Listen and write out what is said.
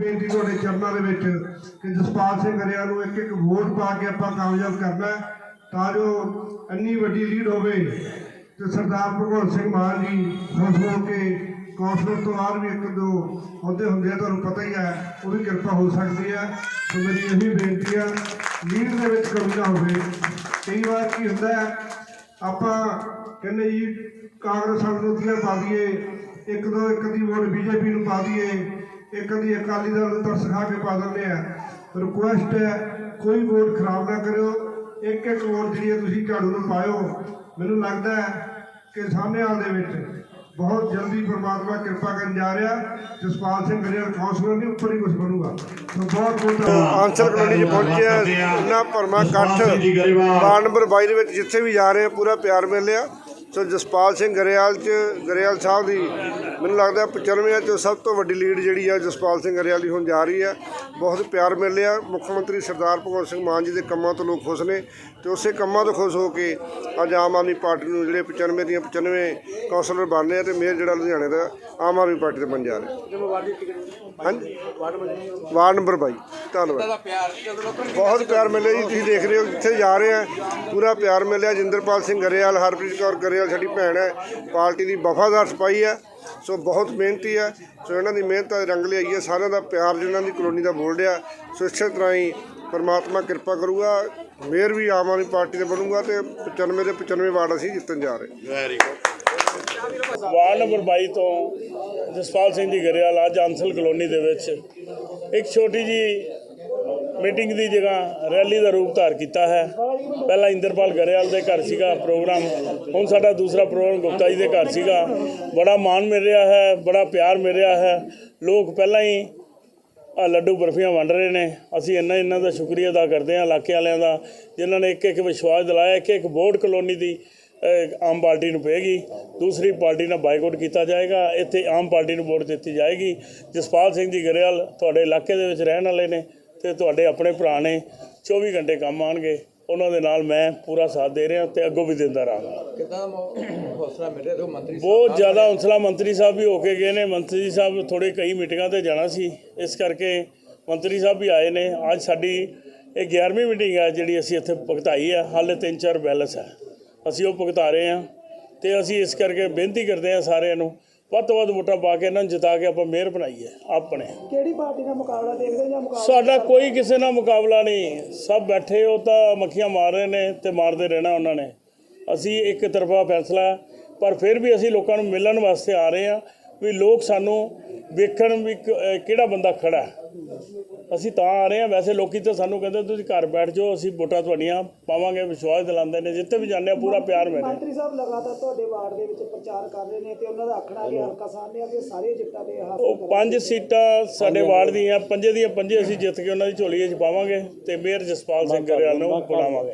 ਬੇਨਤੀ ਤੁਹਾਡੇ ਚਰਨਾਂ ਦੇ ਵਿੱਚ ਕਿ ਜਸਪਾਲ ਸਿੰਘ ਗਰੇਵਾਲ ਨੂੰ ਇੱਕ ਇੱਕ ਵੋਟ ਪਾ ਕੇ ਆਪਾਂ ਕਾਮਯਾਬ ਕਰਨਾ ਤਾਂ ਜੋ ਇੰਨੀ ਵੱਡੀ ਲੀਡ ਹੋਵੇ ਤੇ ਸਰਦਾਰ ਭਗਵੰਤ ਸਿੰਘ ਮਾਨ ਜੀ ਖੁਸ਼ ਹੋ ਕੇ ਕੌਂਸਲਰ ਤੋਂ ਬਾਅਦ ਵੀ ਇੱਕ ਦੋ ਅਹੁਦੇ ਹੁੰਦੇ ਆ, ਤੁਹਾਨੂੰ ਪਤਾ ਹੀ ਹੈ, ਉਹ ਵੀ ਕਿਰਪਾ ਹੋ ਸਕਦੀ ਹੈ। ਸੋ ਮੇਰੀ ਇਹੀ ਬੇਨਤੀ ਆ, ਲੀਡ ਦੇ ਵਿੱਚ ਕਮੀ ਨਾ ਹੋਵੇ। ਕਈ ਵਾਰ ਕੀ ਹੁੰਦਾ ਆਪਾਂ ਕਹਿੰਦੇ ਜੀ ਕਾਂਗਰਸ ਨੂੰ ਦੀਆਂ ਪਾ ਦਈਏ, ਇੱਕ ਦੋ ਇੱਕ ਦੀ ਵੋਟ ਬੀਜੇਪੀ ਨੂੰ ਪਾ ਦਈਏ ਇੱਕ ਦੀ ਅਕਾਲੀ ਦਲ ਨੂੰ ਤਰਸ ਖਾ ਕੇ ਪਾ ਦਿੰਦੇ ਆ। ਰਿਕੁਐਸਟ ਹੈ ਕੋਈ ਵੋਟ ਖਰਾਬ ਨਾ ਕਰਿਓ। ਇੱਕ ਇੱਕ ਵੋਟ ਜਿਹੜੀ ਹੈ ਤੁਸੀਂ ਝਾੜੂ ਨੂੰ ਪਾਇਓ। ਮੈਨੂੰ ਲੱਗਦਾ ਹੈ ਕਿ ਸਾਹਮਣੇਵਾਲ ਦੇ ਵਿੱਚ ਬਹੁਤ ਜਲਦੀ ਪ੍ਰਮਾਤਮਾ ਕਿਰਪਾ ਕਰਨ ਜਾ ਰਿਹਾ। ਜਸਪਾਲ ਸਿੰਘ ਗਰੇਵਾਲ ਕੌਂਸਲਰ ਦੇ ਉੱਪਰ ਹੀ ਕੁਝ ਬਣੂਗਾ। ਸੋ ਬਹੁਤ ਬਹੁਤ ਆਂਸਰ ਕਲੋਨੀ 'ਚ ਪਹੁੰਚਿਆ ਇੰਨਾ ਭਰਮਾ ਇਕੱਠ ਵਾਰਡ ਨੰਬਰ 22 ਦੇ ਵਿੱਚ ਜਿੱਥੇ ਵੀ ਜਾ ਰਹੇ ਆ ਪੂਰਾ ਪਿਆਰ ਮਿਲਿਆ ਸੋ ਜਸਪਾਲ ਸਿੰਘ ਗਰੇਵਾਲ ਚ, ਗਰੇਵਾਲ ਸਾਹਿਬ ਦੀ ਮੈਨੂੰ ਲੱਗਦਾ 95 ਚੋਂ ਸਭ ਤੋਂ ਵੱਡੀ ਲੀਡ ਜਿਹੜੀ ਆ ਜਸਪਾਲ ਸਿੰਘ ਗਰੇਵਾਲ ਦੀ ਹੁਣ ਜਾ ਰਹੀ ਆ। ਬਹੁਤ ਪਿਆਰ ਮਿਲ ਰਿਹਾ। ਮੁੱਖ ਮੰਤਰੀ ਸਰਦਾਰ ਭਗਵੰਤ ਸਿੰਘ ਮਾਨ ਜੀ ਦੇ ਕੰਮਾਂ ਤੋਂ ਲੋਕ ਖੁਸ਼ ਨੇ ਤੇ ਉਸੇ ਕੰਮਾਂ ਤੋਂ ਖੁਸ਼ ਹੋ ਕੇ ਅੱਜ ਆਮ ਆਦਮੀ ਪਾਰਟੀ ਨੂੰ ਜਿਹੜੇ 95 ਦੀਆਂ 95 ਕੌਂਸਲਰ ਬਣਨੇ ਆ ਤੇ ਮੇਅਰ ਜਿਹੜਾ ਲੁਧਿਆਣੇ ਦਾ ਆਮ ਆਦਮੀ ਪਾਰਟੀ ਦੇ ਬਣ ਜਾ ਰਿਹਾ। ਹਾਂਜੀ। ਵਾਰਡ ਨੰਬਰ 22 ਧੰਨਵਾਦ। ਬਹੁਤ ਪਿਆਰ ਮਿਲਿਆ ਜੀ ਤੁਸੀਂ ਦੇਖ ਰਹੇ ਹੋ ਜਿੱਥੇ ਜਾ ਰਹੇ ਆ ਪੂਰਾ ਪਿਆਰ ਮਿਲਿਆ। ਜਿੰਦਰਪਾਲ ਸਿੰਘ ਗਰੇਵਾਲ ਹਰਪ੍ਰੀਤ ਕੌਰ ਗਰੇਵਾਲ ਸਾਡੀ ਭੈਣ ਹੈ ਪਾਰਟੀ ਦੀ ਵਫਾਦਾਰ ਸਿਪਾਹੀ ਹੈ। ਸੋ ਬਹੁਤ ਮਿਹਨਤੀ ਹੈ ਸੋ ਇਹਨਾਂ ਦੀ ਮਿਹਨਤ ਦਾ ਰੰਗ ਲਿਆਈ ਹੈ। ਸਾਰਿਆਂ ਦਾ ਪਿਆਰ ਜਿਹਨਾਂ ਦੀ ਕਲੋਨੀ ਦਾ ਬੋਲ ਰਿਹਾ ਸੋ ਇਸੇ ਤਰ੍ਹਾਂ ਹੀ ਪਰਮਾਤਮਾ ਕਿਰਪਾ ਕਰੂਗਾ ਮੇਅਰ ਵੀ ਆਮ ਆਦਮੀ ਪਾਰਟੀ ਦੇ ਬਣੂਗਾ ਤੇ 95 ਦੇ 95 ਵਾਰਡ ਅਸੀਂ ਜਿੱਤਣ ਜਾ ਰਹੇ ਵੈਰੀ ਗੁੱਡ ਵਾਰਡ ਨੰਬਰ 22 ਤੋਂ ਜਸਪਾਲ ਸਿੰਘ ਜੀ ਗਰੇਵਾਲ, ਅੱਜ ਅੰਸਲ ਕਲੋਨੀ ਦੇ ਵਿੱਚ ਇੱਕ ਛੋਟੀ ਜੀ ਮੀਟਿੰਗ ਦੀ ਜਗ੍ਹਾ ਰੈਲੀ ਦਾ ਰੂਪ ਧਾਰ ਕੀਤਾ ਹੈ। ਪਹਿਲਾਂ ਇੰਦਰਪਾਲ ਗਰੇਵਾਲ ਦੇ ਘਰ ਸੀਗਾ ਪ੍ਰੋਗਰਾਮ, ਹੁਣ ਸਾਡਾ ਦੂਸਰਾ ਪ੍ਰੋਗਰਾਮ ਗੁਪਤਾ ਜੀ ਦੇ ਘਰ ਸੀਗਾ। ਬੜਾ ਮਾਣ ਮਿਲ ਰਿਹਾ ਹੈ, ਬੜਾ ਪਿਆਰ ਮਿਲ ਰਿਹਾ ਹੈ। ਲੋਕ ਪਹਿਲਾਂ ਹੀ ਆ ਲੱਡੂ ਬਰਫੀਆਂ ਵੰਡ ਰਹੇ ਨੇ। ਅਸੀਂ ਇੰਨਾ ਇਹਨਾਂ ਦਾ ਸ਼ੁਕਰੀਆ ਅਦਾ ਕਰਦੇ ਹਾਂ ਇਲਾਕੇ ਵਾਲਿਆਂ ਦਾ, ਜਿਨ੍ਹਾਂ ਨੇ ਇੱਕ ਇੱਕ ਵਿਸ਼ਵਾਸ ਦਿਲਾਇਆ ਇੱਕ ਇੱਕ ਬੋਰਡ ਕਲੋਨੀ ਦੀ। ਆਮ ਪਾਰਟੀ ਨੂੰ ਪਏਗੀ। ਦੂਸਰੀ ਪਾਰਟੀ ਨਾਲ ਬਾਈਕਾਟ ਕੀਤਾ ਜਾਏਗਾ। ਇੱਥੇ ਆਮ ਪਾਰਟੀ ਨੂੰ ਵੋਟ ਦਿੱਤੀ ਜਾਏਗੀ। ਜਸਪਾਲ ਸਿੰਘ ਜੀ ਗਰੇਵਾਲ ਤੁਹਾਡੇ ਇਲਾਕੇ ਦੇ ਵਿੱਚ ਰਹਿਣ ਵਾਲੇ ਨੇ ਤੇ ਤੁਹਾਡੇ ਆਪਣੇ ਭਰਾ ਨੇ। 24 ਘੰਟੇ ਕੰਮ ਆਣਗੇ ਉਹਨਾਂ ਦੇ ਨਾਲ ਮੈਂ ਪੂਰਾ ਸਾਥ ਦੇ ਰਿਹਾ ਤੇ ਅੱਗੋਂ ਵੀ ਦਿੰਦਾ ਰਹਾਂਗਾ। ਕਿੱਦਾਂ ਹੌਸਲਾ ਮਿਲ ਰਿਹਾ? ਦੇਖੋ ਮੰਤਰੀ ਸਾਹਿਬ ਬਹੁਤ ਜ਼ਿਆਦਾ ਹੌਸਲਾ ਮੰਤਰੀ ਸਾਹਿਬ ਵੀ ਹੋ ਕੇ ਗਏ ਨੇ। ਮੰਤਰੀ ਸਾਹਿਬ ਥੋੜੇ ਕਈ ਮੀਟਿੰਗਾਂ ਤੇ ਜਾਣਾ ਸੀ। ਇਸ ਕਰਕੇ ਮੰਤਰੀ ਸਾਹਿਬ ਵੀ ਆਏ ਨੇ। ਅੱਜ ਸਾਡੀ ਇਹ 11ਵੀਂ ਮੀਟਿੰਗ ਹੈ ਜਿਹੜੀ ਅਸੀਂ ਇੱਥੇ ਭੁਗਤਾਈ ਹੈ ਹਾਲੇ ਤਿੰਨ ਚਾਰ ਬੈਲੈਂਸ ਹੈ ਅਸੀਂ ਉਹ ਭੁਗਤਾ ਰਹੇ ਹਾਂ ਤੇ ਅਸੀਂ ਇਸ ਕਰਕੇ ਬੇਨਤੀ ਕਰਦੇ ਹਾਂ ਸਾਰਿਆਂ ਨੂੰ ਵੱਧ ਤੋਂ ਵੱਧ ਵੋਟਾਂ ਪਾ ਕੇ ਇਹਨਾਂ ਨੂੰ ਜਿਤਾ ਕੇ ਆਪਾਂ ਮੇਅਰ ਬਣਾਈਏ ਆਪਣੇ। ਕਿਹੜੀ ਪਾਰਟੀ ਨਾਲ ਮੁਕਾਬਲਾ ਦੇਖਦੇ ਜਾਂ ਮੁਕਾਬਲਾ ਸਾਡਾ ਕੋਈ ਕਿਸੇ ਨਾਲ ਮੁਕਾਬਲਾ ਨਹੀਂ ਸਭ ਬੈਠੇ ਉਹ ਤਾਂ ਮੱਖੀਆਂ ਮਾਰ ਰਹੇ ਨੇ ਤੇ ਮਾਰਦੇ ਰਹਿਣਾ ਉਹਨਾਂ ਨੇ। ਅਸੀਂ ਇੱਕ ਤਰਫਾ ਫੈਸਲਾ ਹੈ, ਪਰ ਫਿਰ ਵੀ ਅਸੀਂ ਲੋਕਾਂ ਨੂੰ ਮਿਲਣ ਵਾਸਤੇ ਆ ਰਹੇ ਹਾਂ ਵੀ ਲੋਕ ਸਾਨੂੰ ਵੇਖਣ ਵੀ ਕਿਹੜਾ ਬੰਦਾ ਖੜਾ ਅਸੀਂ ਤਾਂ ਆ ਰਹੇ ਹਾਂ। ਵੈਸੇ ਲੋਕੀ ਤਾਂ ਸਾਨੂੰ ਕਹਿੰਦੇ ਤੁਸੀਂ ਘਰ ਬੈਠ ਜਾਓ ਅਸੀਂ ਵੋਟਾਂ ਤੁਹਾਡੀਆਂ ਪਾਵਾਂਗੇ ਵਿਸ਼ਵਾਸ ਦਿਲਾਉਂਦੇ ਨੇ। ਜਿੱਥੇ ਵੀ ਜਾਂਦੇ ਆ ਪੂਰਾ ਪਿਆਰ ਮਿਲੇ। ਮੰਤਰੀ ਸਾਹਿਬ ਲਗਾਤਾਰ ਤੁਹਾਡੇ ਵਾਰਡ ਦੇ ਵਿੱਚ ਪ੍ਰਚਾਰ ਕਰ ਰਹੇ ਨੇ ਤੇ ਉਹਨਾਂ ਦਾ ਆਖਣਾ ਕਿ ਹਲਕਾ ਸਾਹਮਣੇ ਆ ਕਿ ਸਾਰੇ ਜਿੱਤਾਂ ਦੇ ਹਾਸਲ ਉਹ ਪੰਜ ਸੀਟਾਂ ਸਾਡੇ ਵਾਰਡ ਦੀਆਂ ਪੰਜੇ ਦੀਆਂ ਪੰਜੇ ਅਸੀਂ ਜਿੱਤ ਕੇ ਉਹਨਾਂ ਦੀ ਝੋਲੀ 'ਚ ਪਾਵਾਂਗੇ ਤੇ ਮੇਅਰ ਜਸਪਾਲ ਸਿੰਘ ਗਰੇਵਾਲ ਨੂੰ ਬਣਾਵਾਂਗੇ